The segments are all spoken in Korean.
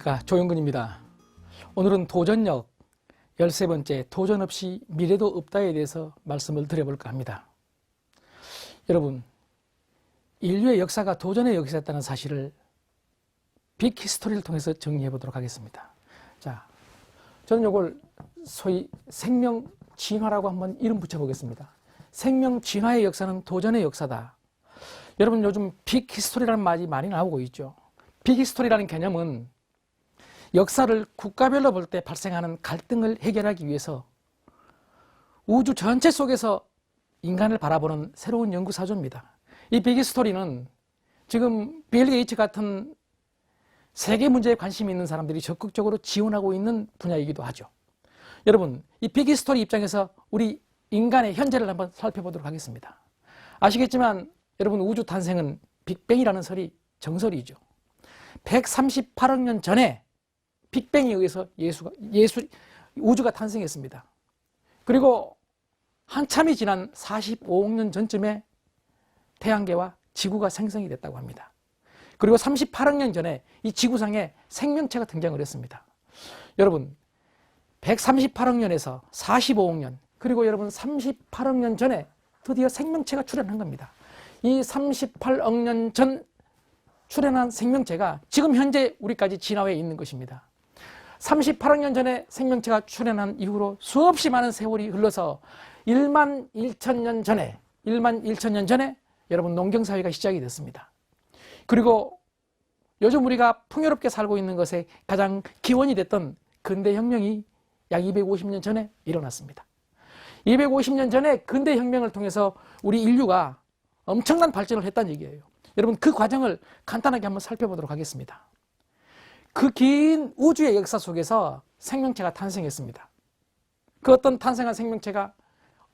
안녕하십니까 조영근입니다. 오늘은 도전력 13번째 도전 없이 미래도 없다에 대해서 말씀을 드려볼까 합니다. 여러분 인류의 역사가 도전의 역사였다는 사실을 빅 히스토리를 통해서 정리해 보도록 하겠습니다. 자, 저는 이걸 소위 생명 진화라고 한번 이름 붙여보겠습니다. 생명 진화의 역사는 도전의 역사다. 여러분 요즘 빅 히스토리라는 말이 많이 나오고 있죠. 빅 히스토리라는 개념은 역사를 국가별로 볼 때 발생하는 갈등을 해결하기 위해서 우주 전체 속에서 인간을 바라보는 새로운 연구 사조입니다. 이빅 히스토리는 지금 빌 게이츠 같은 세계 문제에 관심이 있는 사람들이 적극적으로 지원하고 있는 분야이기도 하죠. 여러분, 이빅 히스토리 입장에서 우리 인간의 현재를 한번 살펴보도록 하겠습니다. 아시겠지만 여러분 우주 탄생은 빅뱅이라는 설이 정설이죠. 138억 년 전에 빅뱅에 의해서 예수가 예수 우주가 탄생했습니다. 그리고 한참이 지난 45억 년 전쯤에 태양계와 지구가 생성이 됐다고 합니다. 그리고 38억 년 전에 이 지구상에 생명체가 등장을 했습니다. 여러분 138억 년에서 45억 년 그리고 여러분 38억 년 전에 드디어 생명체가 출현한 겁니다. 이 38억 년 전 출현한 생명체가 지금 현재 우리까지 진화해 있는 것입니다. 38억 년 전에 생명체가 출현한 이후로 수없이 많은 세월이 흘러서 1만 1천 년 전에 1만 1천 년 전에 여러분 농경 사회가 시작이 됐습니다. 그리고 요즘 우리가 풍요롭게 살고 있는 것에 가장 기원이 됐던 근대 혁명이 약 250년 전에 일어났습니다. 250년 전에 근대 혁명을 통해서 우리 인류가 엄청난 발전을 했다는 얘기예요. 여러분 그 과정을 간단하게 한번 살펴보도록 하겠습니다. 그 긴 우주의 역사 속에서 생명체가 탄생했습니다. 그 어떤 탄생한 생명체가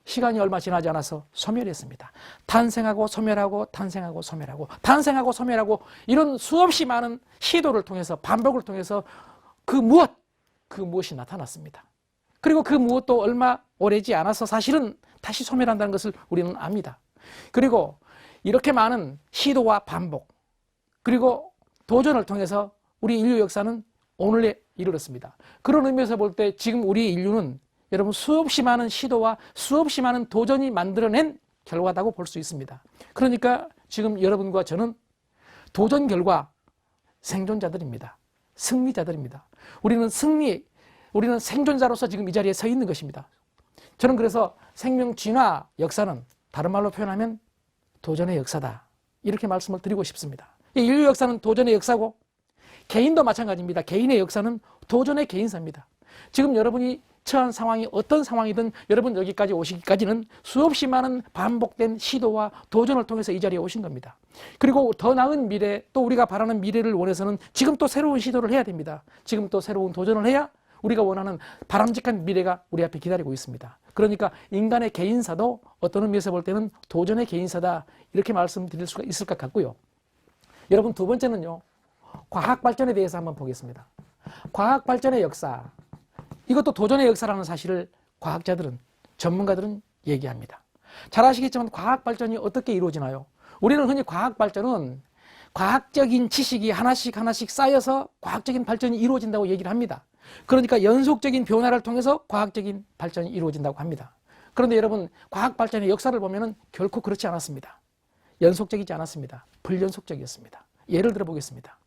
시간이 얼마 지나지 않아서 소멸했습니다. 탄생하고 소멸하고 탄생하고 소멸하고 탄생하고 소멸하고 이런 수없이 많은 시도를 통해서 반복을 통해서 그 무엇 그 무엇이 나타났습니다. 그리고 그 무엇도 얼마 오래지 않아서 사실은 다시 소멸한다는 것을 우리는 압니다. 그리고 이렇게 많은 시도와 반복 그리고 도전을 통해서 우리 인류 역사는 오늘에 이르렀습니다. 그런 의미에서 볼 때 지금 우리 인류는 여러분 수없이 많은 시도와 수없이 많은 도전이 만들어낸 결과다고 볼 수 있습니다. 그러니까 지금 여러분과 저는 도전 결과 생존자들입니다. 승리자들입니다. 우리는 승리, 우리는 생존자로서 지금 이 자리에 서 있는 것입니다. 저는 그래서 생명 진화 역사는 다른 말로 표현하면 도전의 역사다. 이렇게 말씀을 드리고 싶습니다. 인류 역사는 도전의 역사고 개인도 마찬가지입니다. 개인의 역사는 도전의 개인사입니다. 지금 여러분이 처한 상황이 어떤 상황이든 여러분 여기까지 오시기까지는 수없이 많은 반복된 시도와 도전을 통해서 이 자리에 오신 겁니다. 그리고 더 나은 미래, 또 우리가 바라는 미래를 원해서는 지금 또 새로운 시도를 해야 됩니다. 지금 또 새로운 도전을 해야 우리가 원하는 바람직한 미래가 우리 앞에 기다리고 있습니다. 그러니까 인간의 개인사도 어떤 의미에서 볼 때는 도전의 개인사다 이렇게 말씀드릴 수가 있을 것 같고요. 여러분 두 번째는요. 과학 발전에 대해서 한번 보겠습니다. 과학 발전의 역사. 이것도 도전의 역사라는 사실을 과학자들은 전문가들은 얘기합니다. 잘 아시겠지만 과학 발전이 어떻게 이루어지나요? 우리는 흔히 과학 발전은 과학적인 지식이 하나씩 하나씩 쌓여서 과학적인 발전이 이루어진다고 얘기를 합니다. 그러니까 연속적인 변화를 통해서 과학적인 발전이 이루어진다고 합니다. 그런데 여러분 과학 발전의 역사를 보면은 결코 그렇지 않았습니다. 연속적이지 않았습니다. 불연속적이었습니다. 예를 들어 보겠습니다.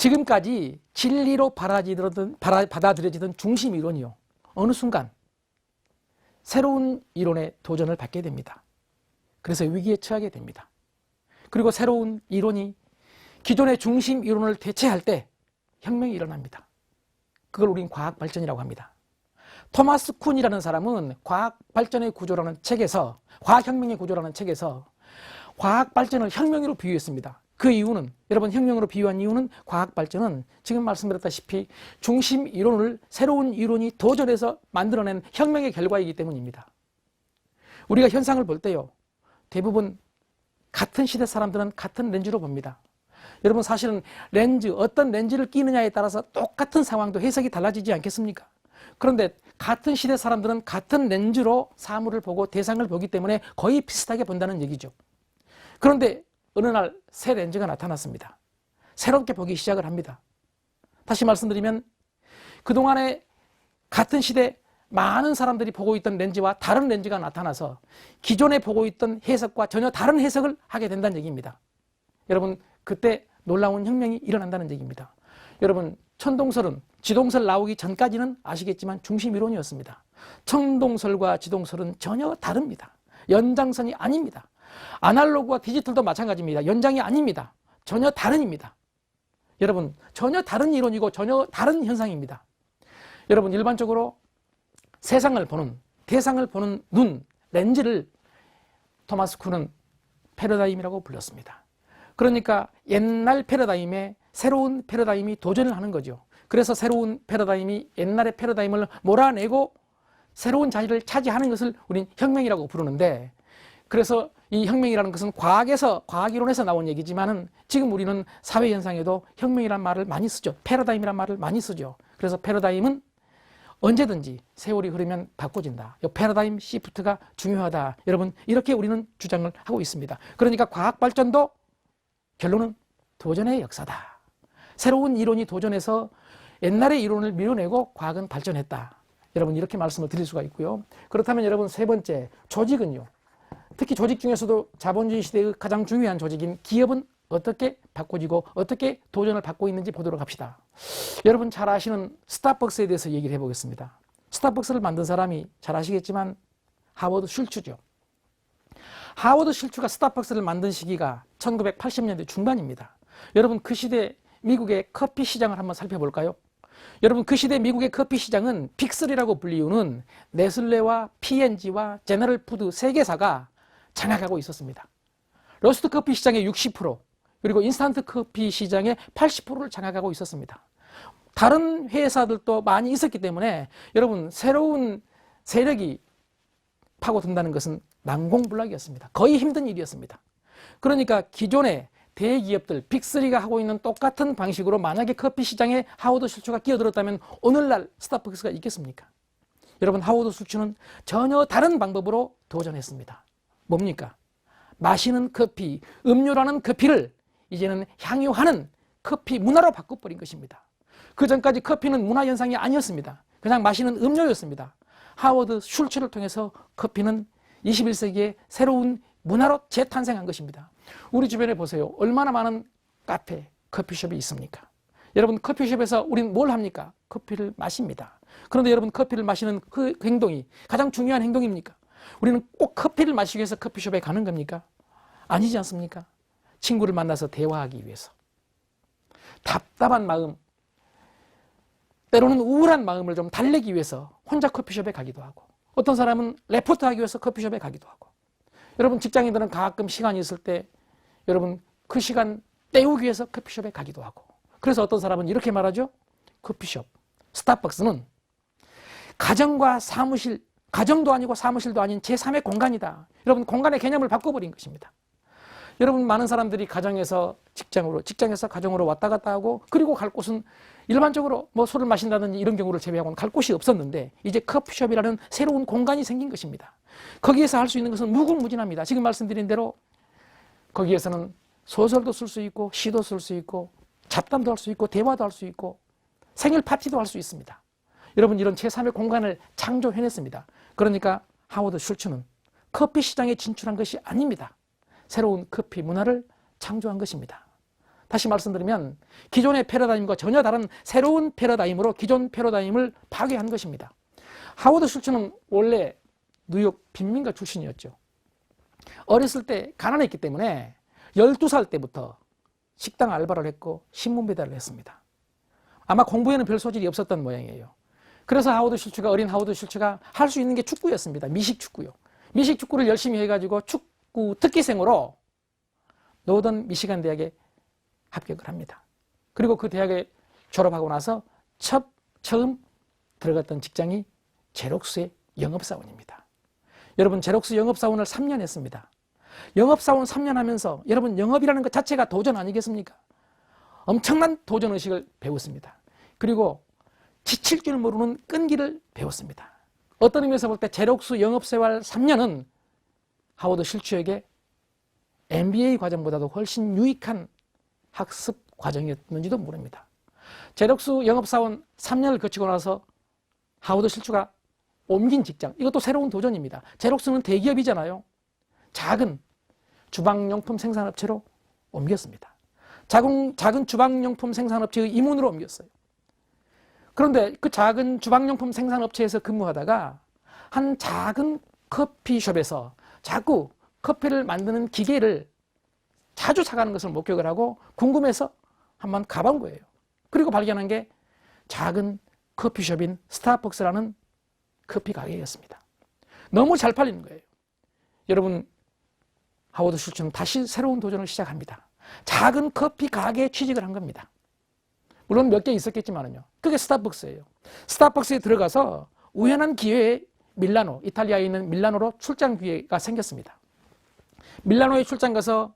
지금까지 진리로 받아들여지던, 받아들여지던 중심 이론이요. 어느 순간 새로운 이론에 도전을 받게 됩니다. 그래서 위기에 처하게 됩니다. 그리고 새로운 이론이 기존의 중심 이론을 대체할 때 혁명이 일어납니다. 그걸 우린 과학 발전이라고 합니다. 토마스 쿤이라는 사람은 과학 발전의 구조라는 책에서 과학 혁명의 구조라는 책에서 과학 발전을 혁명으로 비유했습니다. 그 이유는 여러분 혁명으로 비유한 이유는 과학 발전은 지금 말씀드렸다시피 중심 이론을 새로운 이론이 도전해서 만들어낸 혁명의 결과이기 때문입니다. 우리가 현상을 볼 때요. 대부분 같은 시대 사람들은 같은 렌즈로 봅니다. 여러분 사실은 렌즈 어떤 렌즈를 끼느냐에 따라서 똑같은 상황도 해석이 달라지지 않겠습니까? 그런데 같은 시대 사람들은 같은 렌즈로 사물을 보고 대상을 보기 때문에 거의 비슷하게 본다는 얘기죠. 그런데 어느 날 새 렌즈가 나타났습니다. 새롭게 보기 시작을 합니다. 다시 말씀드리면 그동안에 같은 시대 많은 사람들이 보고 있던 렌즈와 다른 렌즈가 나타나서 기존에 보고 있던 해석과 전혀 다른 해석을 하게 된다는 얘기입니다. 여러분 그때 놀라운 혁명이 일어난다는 얘기입니다. 여러분 천동설은 지동설 나오기 전까지는 아시겠지만 중심 이론이었습니다. 천동설과 지동설은 전혀 다릅니다. 연장선이 아닙니다. 아날로그와 디지털도 마찬가지입니다. 연장이 아닙니다. 전혀 다른입니다. 여러분 전혀 다른 이론이고 전혀 다른 현상입니다. 여러분 일반적으로 세상을 보는 대상을 보는 눈 렌즈를 토마스 쿤은 패러다임이라고 불렀습니다. 그러니까 옛날 패러다임에 새로운 패러다임이 도전을 하는 거죠. 그래서 새로운 패러다임이 옛날의 패러다임을 몰아내고 새로운 자리를 차지하는 것을 우린 혁명이라고 부르는데 그래서 이 혁명이라는 것은 과학에서 과학 이론에서 나온 얘기지만은 지금 우리는 사회 현상에도 혁명이란 말을 많이 쓰죠. 패러다임이란 말을 많이 쓰죠. 그래서 패러다임은 언제든지 세월이 흐르면 바꿔진다. 이 패러다임 시프트가 중요하다. 여러분 이렇게 우리는 주장을 하고 있습니다. 그러니까 과학 발전도 결론은 도전의 역사다. 새로운 이론이 도전해서 옛날의 이론을 밀어내고 과학은 발전했다. 여러분 이렇게 말씀을 드릴 수가 있고요. 그렇다면 여러분 세 번째 조직은요. 특히 조직 중에서도 자본주의 시대의 가장 중요한 조직인 기업은 어떻게 바꿔지고 어떻게 도전을 받고 있는지 보도록 합시다. 여러분 잘 아시는 스타벅스에 대해서 얘기를 해보겠습니다. 스타벅스를 만든 사람이 잘 아시겠지만 하워드 슐츠죠. 하워드 슐츠가 스타벅스를 만든 시기가 1980년대 중반입니다. 여러분 그 시대 미국의 커피 시장을 한번 살펴볼까요? 여러분 그 시대 미국의 커피 시장은 빅3라고 불리우는 네슬레와 P&G와 제너럴 푸드 세 개사가 장악하고 있었습니다. 로스트 커피 시장의 60% 그리고 인스턴트 커피 시장의 80%를 장악하고 있었습니다. 다른 회사들도 많이 있었기 때문에 여러분 새로운 세력이 파고든다는 것은 난공불락이었습니다. 거의 힘든 일이었습니다. 그러니까 기존의 대기업들 빅3가 하고 있는 똑같은 방식으로 만약에 커피 시장에 하워드 슐츠가 끼어들었다면 오늘날 스타벅스가 있겠습니까? 여러분 하워드 슐츠는 전혀 다른 방법으로 도전했습니다. 뭡니까? 마시는 커피, 음료라는 커피를 이제는 향유하는 커피 문화로 바꿔버린 것입니다. 그 전까지 커피는 문화 현상이 아니었습니다. 그냥 마시는 음료였습니다. 하워드 슐츠를 통해서 커피는 21세기의 새로운 문화로 재탄생한 것입니다. 우리 주변에 보세요. 얼마나 많은 카페, 커피숍이 있습니까? 여러분 커피숍에서 우리는 뭘 합니까? 커피를 마십니다. 그런데 여러분 커피를 마시는 그 행동이 가장 중요한 행동입니까? 우리는 꼭 커피를 마시기 위해서 커피숍에 가는 겁니까? 아니지 않습니까? 친구를 만나서 대화하기 위해서. 답답한 마음, 때로는 우울한 마음을 좀 달래기 위해서 혼자 커피숍에 가기도 하고, 어떤 사람은 레포트 하기 위해서 커피숍에 가기도 하고, 여러분 직장인들은 가끔 시간이 있을 때 여러분 그 시간 때우기 위해서 커피숍에 가기도 하고, 그래서 어떤 사람은 이렇게 말하죠. 커피숍, 스타벅스는 가정과 사무실, 가정도 아니고 사무실도 아닌 제3의 공간이다. 여러분 공간의 개념을 바꿔버린 것입니다. 여러분 많은 사람들이 가정에서 직장으로 직장에서 가정으로 왔다 갔다 하고 그리고 갈 곳은 일반적으로 뭐 술을 마신다든지 이런 경우를 제외하고는 갈 곳이 없었는데 이제 커피숍이라는 새로운 공간이 생긴 것입니다. 거기에서 할 수 있는 것은 무궁무진합니다. 지금 말씀드린 대로 거기에서는 소설도 쓸 수 있고 시도 쓸 수 있고 잡담도 할 수 있고 대화도 할 수 있고 생일 파티도 할 수 있습니다. 여러분 이런 제3의 공간을 창조해냈습니다. 그러니까 하워드 슐츠는 커피 시장에 진출한 것이 아닙니다. 새로운 커피 문화를 창조한 것입니다. 다시 말씀드리면 기존의 패러다임과 전혀 다른 새로운 패러다임으로 기존 패러다임을 파괴한 것입니다. 하워드 슐츠는 원래 뉴욕 빈민가 출신이었죠. 어렸을 때 가난했기 때문에 12살 때부터 식당 알바를 했고 신문 배달을 했습니다. 아마 공부에는 별 소질이 없었던 모양이에요. 그래서 하워드 슐츠가 어린 하워드 슐츠가 할 수 있는 게 축구였습니다. 미식 축구요. 미식 축구를 열심히 해가지고 축구 특기생으로 노던 미시간 대학에 합격을 합니다. 그리고 그 대학에 졸업하고 나서 첫 처음 들어갔던 직장이 제록스의 영업사원입니다. 여러분 제록스 영업사원을 3년 했습니다. 영업사원 3년 하면서 여러분 영업이라는 것 자체가 도전 아니겠습니까? 엄청난 도전의식을 배웠습니다. 그리고 지칠 줄 모르는 끈기를 배웠습니다. 어떤 의미에서 볼 때 제록스 영업생활 3년은 하워드 실추에게 MBA 과정보다도 훨씬 유익한 학습 과정이었는지도 모릅니다. 제록스 영업사원 3년을 거치고 나서 하워드 실추가 옮긴 직장. 이것도 새로운 도전입니다. 제록스는 대기업이잖아요. 작은 주방용품 생산업체로 옮겼습니다. 작은, 작은 주방용품 생산업체의 임원으로 옮겼어요. 그런데 그 작은 주방용품 생산업체에서 근무하다가 한 작은 커피숍에서 자꾸 커피를 만드는 기계를 자주 사가는 것을 목격을 하고 궁금해서 한번 가본 거예요. 그리고 발견한 게 작은 커피숍인 스타벅스라는 커피 가게였습니다. 너무 잘 팔리는 거예요. 여러분, 하워드 슐츠는 다시 새로운 도전을 시작합니다. 작은 커피 가게에 취직을 한 겁니다. 물론 몇 개 있었겠지만요. 그게 스타벅스예요. 스타벅스에 들어가서 우연한 기회에 밀라노, 이탈리아에 있는 밀라노로 출장 기회가 생겼습니다. 밀라노에 출장 가서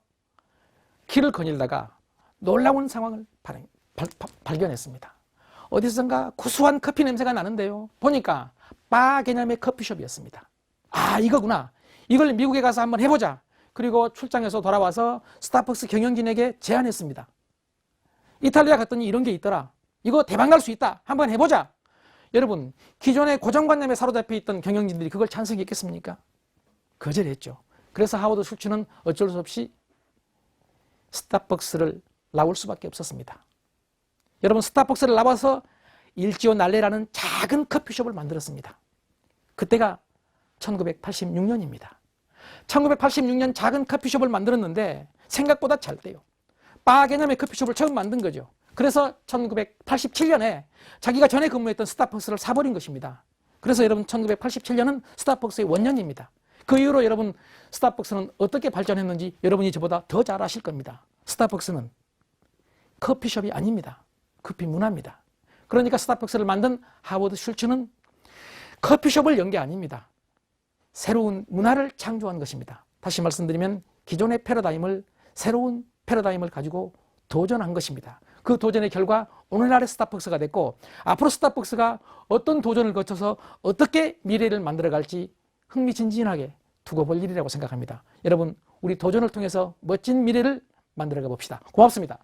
길을 거닐다가 놀라운 상황을 발, 발, 발견했습니다. 어디선가 구수한 커피 냄새가 나는데요. 보니까 바 개념의 커피숍이었습니다. 아, 이거구나. 이걸 미국에 가서 한번 해보자. 그리고 출장해서 돌아와서 스타벅스 경영진에게 제안했습니다. 이탈리아 갔더니 이런 게 있더라. 이거 대박 날 수 있다. 한번 해보자. 여러분, 기존의 고정관념에 사로잡혀 있던 경영진들이 그걸 찬성했겠습니까? 거절했죠. 그래서 하워드 슐츠는 어쩔 수 없이 스타벅스를 나올 수밖에 없었습니다. 여러분, 스타벅스를 나와서 일지오 날레라는 작은 커피숍을 만들었습니다. 그때가 1986년입니다. 1986년 작은 커피숍을 만들었는데 생각보다 잘 돼요. 바 개념의 커피숍을 처음 만든 거죠. 그래서 1987년에 자기가 전에 근무했던 스타벅스를 사버린 것입니다. 그래서 여러분 1987년은 스타벅스의 원년입니다. 그 이후로 여러분 스타벅스는 어떻게 발전했는지 여러분이 저보다 더 잘 아실 겁니다. 스타벅스는 커피숍이 아닙니다. 커피 문화입니다. 그러니까 스타벅스를 만든 하워드 슐츠는 커피숍을 연 게 아닙니다. 새로운 문화를 창조한 것입니다. 다시 말씀드리면 기존의 패러다임을 새로운 패러다임을 가지고 도전한 것입니다. 그 도전의 결과 오늘날의 스타벅스가 됐고 앞으로 스타벅스가 어떤 도전을 거쳐서 어떻게 미래를 만들어 갈지 흥미진진하게 두고 볼 일이라고 생각합니다. 여러분 우리 도전을 통해서 멋진 미래를 만들어 가 봅시다. 고맙습니다.